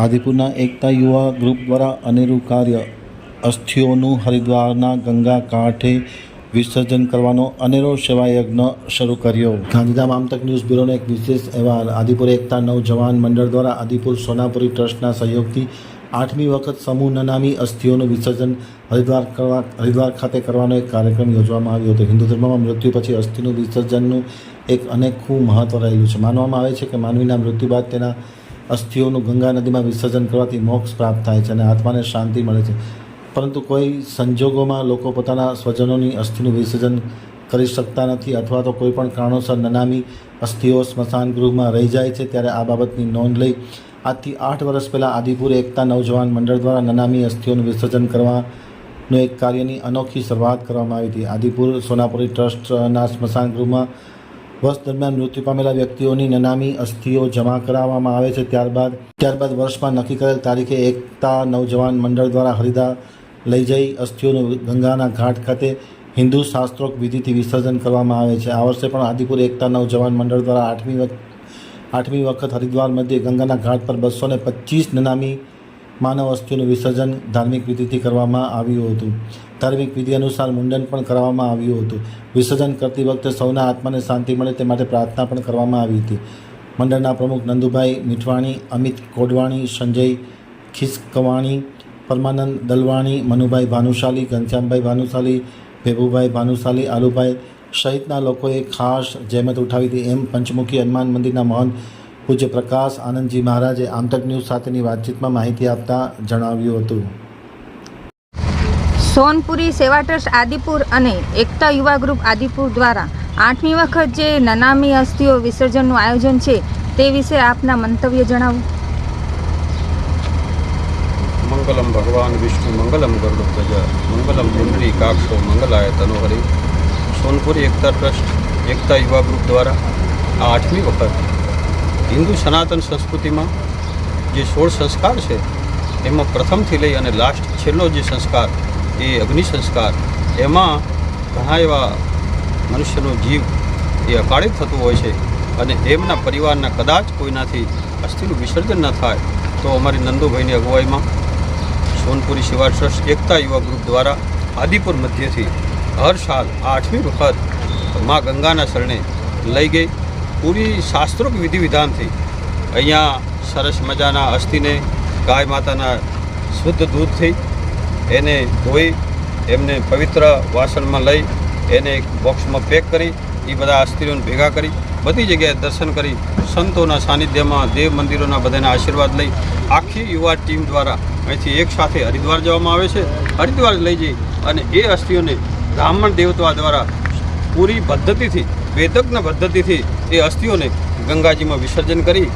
આદિપુરના એકતા Yuva group દ્વારા અનેરું કાર્ય અસ્થિઓનું હરિદ્વારના ગંગા કાંઠે વિસર્જન કરવાનો અનેરો સેવાયજ્ઞ શરૂ કર્યો. ગાંધીધામ આમતક ન્યૂઝ બ્યુરોનો એક વિશેષ અહેવાલ. આદિપુર એકતા નવજવાન મંડળ દ્વારા આદિપુર સોનાપુરી ટ્રસ્ટના સહયોગથી આઠમી વખત સમૂહ નનામી અસ્થિઓનું વિસર્જન હરિદ્વાર કરવા, હરિદ્વાર ખાતે કરવાનો એક કાર્યક્રમ યોજવામાં આવ્યો હતો. હિન્દુ ધર્મમાં મૃત્યુ પછી અસ્થિનું વિસર્જનનું એક અનેકું મહત્વ રહેલું છે. માનવામાં આવે છે કે માનવીના મૃત્યુ બાદ તેના અસ્થિઓનું ગંગા નદીમાં વિસર્જન કરવાથી મોક્ષ પ્રાપ્ત થાય છે અને આત્માને શાંતિ મળે છે. પરંતુ કોઈ સંજોગોમાં લોકો પોતાના સ્વજનોની અસ્થિનું વિસર્જન કરી શકતા નથી અથવા તો કોઈ પણ કારણોસર નનામી અસ્થિઓ સ્મશાન ગૃહમાં રહી જાય છે ત્યારે આ બાબતની નોંધ લઈ આજથી આઠ વર્ષ પહેલાં આદિપુર એકતા નવજવાન મંડળ દ્વારા નનામી અસ્થિઓનું વિસર્જન કરવાનું એક કાર્યની અનોખી શરૂઆત કરવામાં આવી હતી. આદિપુર સોનાપુરી ટ્રસ્ટના સ્મશાન ગૃહમાં વર્ષ દરમિયાન મૃત્યુ પામેલા વ્યક્તિઓની નનામી અસ્થિઓ જમા કરાવવામાં આવે છે. ત્યારબાદ ત્યારબાદ વર્ષમાં નક્કી કરેલ તારીખે એકતા નવજવાન મંડળ દ્વારા હરિદ્વાર લઈ જઈ અસ્થિઓનું ગંગાના ઘાટ ખાતે હિન્દુ શાસ્ત્રોક્ત વિધિથી વિસર્જન કરવામાં આવે છે. આ વર્ષે પણ આદિપુર એકતા નવજવાન મંડળ દ્વારા આઠમી વખત આઠમી વખત હરિદ્વાર મધ્યે ગંગાના ઘાટ પર બસો ને પચીસ નનામી માનવ અસ્થિઓનું વિસર્જન ધાર્મિક વિધિથી કરવામાં આવ્યું હતું. ધાર્મિક વિધિ અનુસાર મુંડન પણ કરવામાં આવ્યું હતું. વિસર્જન કરતી વખતે સૌના આત્માને શાંતિ મળે તે માટે પ્રાર્થના પણ કરવામાં આવી હતી. મંડળના પ્રમુખ નંદુભાઈ મીઠવાણી અમિત કોડવાણી, સંજય ખિસકવાણી, પરમાનંદ દલવાણી, મનુભાઈ ભાનુશાલી, ઘનશ્યામભાઈ ભાનુશાલી, ભેભુભાઈ ભાનુશાલી, આલુભાઈ સહિતના લોકોએ ખાસ જહેમત ઉઠાવી હતી. એમ પંચમુખી હનુમાન મંદિરના મહંત પૂજ્ય પ્રકાશ આનંદજી મહારાજે આમતક ન્યૂઝ સાથેની વાતચીતમાં માહિતી આપતા જણાવ્યું હતું. સોનપુરી સેવા ટ્રસ્ટ આદિપુર અને એકતા યુવા ગ્રુપ આદિપુર દ્વારા આઠમી વખત જે નનામી અસ્થિઓ વિસર્જનનું આયોજન છે તે વિશે આપના મંતવ્ય જણાવો. મંગલમ ભગવાન વિષ્ણુ મંગલમ ગરુડ ધ્વજ મંગલમ પુંડરી કાક્ષો મંગલાય તનોહરી. સોનપુરી એકતા ટ્રસ્ટ એકતા યુવા ગ્રુપ દ્વારા આ આઠમી વખત હિન્દુ સનાતન સંસ્કૃતિમાં જે સોળ સંસ્કાર છે, એમાં પ્રથમથી લઈ અને લાસ્ટ છેલ્લો જે સંસ્કાર, એ અગ્નિ સંસ્કાર, એમાં ઘણા એવા મનુષ્યનો જીવ એ અકાળે થતું હોય છે અને એમના પરિવારના કદાચ કોઈનાથી અસ્થિનું વિસર્જન ન થાય, તો અમારી નંદુભાઈની અગુવાઈમાં સોનપુરી શિવાર ટ્રસ્ટ એકતા યુવા ગ્રુપ દ્વારા આદિપુર મધ્યથી હર સાલ આઠમી વખત મા ગંગાના શરણે લઈ ગઈ. પૂરી શાસ્ત્રોક વિધિ વિધાનથી અહીંયા સરસ મજાના અસ્થિને ગાય માતાના શુદ્ધ દૂધથી એને ધોઈ, એમને પવિત્ર વાસણમાં લઈ, એને એક બોક્સમાં પેક કરી એ બધા અસ્થિઓને ભેગા કરી, બધી જગ્યાએ દર્શન કરી, સંતોના સાનિધ્યમાં દેવ મંદિરોના બધાના આશીર્વાદ લઈ, આખી યુવા ટીમ દ્વારા અહીંથી એક સાથે હરિદ્વાર જવામાં આવે છે. હરિદ્વાર લઈ જઈ અને એ અસ્થિઓને બ્રાહ્મણ દેવતા દ્વારા પૂરી પદ્ધતિથી વેદજ્ઞ પદ્ધતિથી એ અસ્થિઓને ગંગાજીમાં વિસર્જન કરી